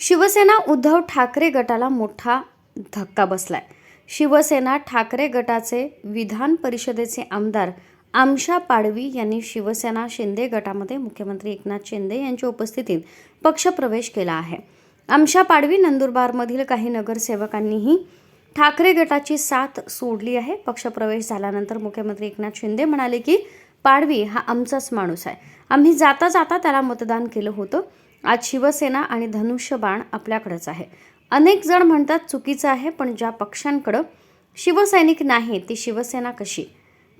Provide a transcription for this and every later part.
शिवसेना उद्धव ठाकरे गटाला मोठा धक्का बसलाय. शिवसेना ठाकरे गटाचे विधान परिषदेचे आमदार आमशा पाडवी यांनी शिवसेना शिंदे गटामध्ये मुख्यमंत्री एकनाथ शिंदे यांच्या उपस्थितीत पक्षप्रवेश केला आहे. आमशा पाडवी नंदुरबारमधील काही नगरसेवकांनीही ठाकरे गटाची साथ सोडली आहे. पक्षप्रवेश झाल्यानंतर मुख्यमंत्री एकनाथ शिंदे म्हणाले की पाडवी हा आमचाच माणूस आहे. आम्ही जाता जाता त्याला मतदान केलं होतं. आज शिवसेना आणि धनुष्यबाण आपल्याकडंच आहे. अनेक जण म्हणतात चुकीचं आहे पण ज्या पक्षांकडं शिवसैनिक नाही ती शिवसेना कशी?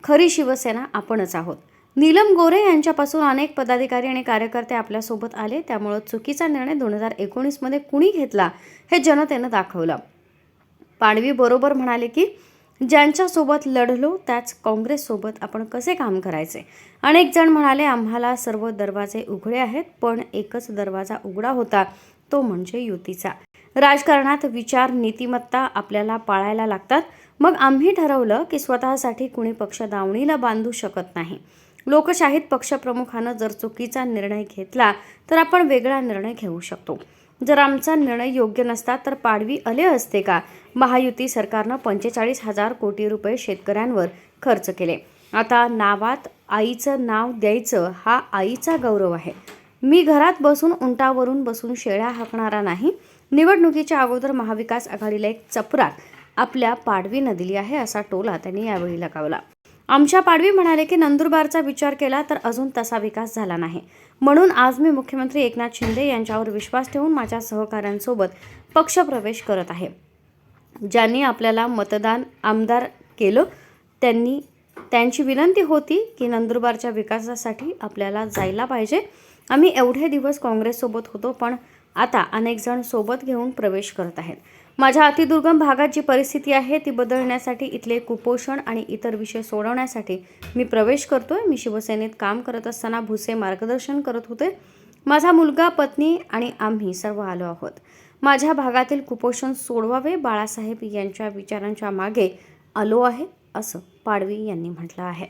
खरी शिवसेना आपणच आहोत. नीलम गोरे यांच्यापासून अनेक पदाधिकारी आणि कार्यकर्ते आपल्यासोबत आले त्यामुळं चुकीचा निर्णय दोन हजार एकोणीसमध्ये कुणी घेतला हे जनतेनं दाखवलं. पाडवी बरोबर म्हणाले की ज्यांच्यासोबत लढलो त्याच काँग्रेससोबत आपण कसे काम करायचे? अनेक जण म्हणाले आम्हाला सर्व दरवाजे उघडे आहेत पण एकच दरवाजा उघडा होता तो म्हणजे युतीचा. राजकारणात विचार नीतिमत्ता आपल्याला पाळायला लागतात. मग आम्ही ठरवलं की स्वतःसाठी कुणी पक्ष दावणीला बांधू शकत नाही. लोकशाहीत पक्षप्रमुखानं जर चुकीचा निर्णय घेतला तर आपण वेगळा निर्णय घेऊ शकतो. जर आमचा निर्णय योग्य नसता तर पाडवी आले असते का? महायुती सरकारनं पंचेचाळीस हजार कोटी रुपये शेतकऱ्यांवर खर्च केले. आता नावात आईचं नाव द्यायचं हा आईचा गौरव आहे. मी घरात बसून उंटावरून बसून शेळ्या हाकणारा नाही. निवडणुकीच्या अगोदर महाविकास आघाडीला एक चपराक आपल्या पाडवीनं दिली आहे असा टोला त्यांनी यावेळी लगावला. आमच्या पाडवी म्हणाले की नंदुरबारचा विचार केला तर अजून तसा विकास झाला नाही. म्हणून आज मी मुख्यमंत्री एकनाथ शिंदे यांच्यावर विश्वास ठेवून माझ्या सहकाऱ्यांसोबत पक्षप्रवेश करत आहे. ज्यांनी आपल्याला मतदान आमदार केलं त्यांनी त्यांची विनंती होती की नंदुरबारच्या विकासासाठी आपल्याला जायला पाहिजे. आम्ही एवढे दिवस काँग्रेससोबत होतो पण आता अनेक जण सोबत घेऊन प्रवेश करत आहेत. माझ्या अतिदुर्गम भागात जी परिस्थिती आहे ती बदलण्यासाठी इथले कुपोषण आणि इतर विषय सोडवण्यासाठी मी प्रवेश करतोय. मी शिवसेनेत काम करत असताना भुसे मार्गदर्शन करत होते. माझा मुलगा पत्नी आणि आम्ही सर्व आलो आहोत. माझ्या भागातील कुपोषण सोडवावे बाळासाहेब यांच्या विचारांच्या मागे आलो आहे असं पाडवी यांनी म्हटलं आहे.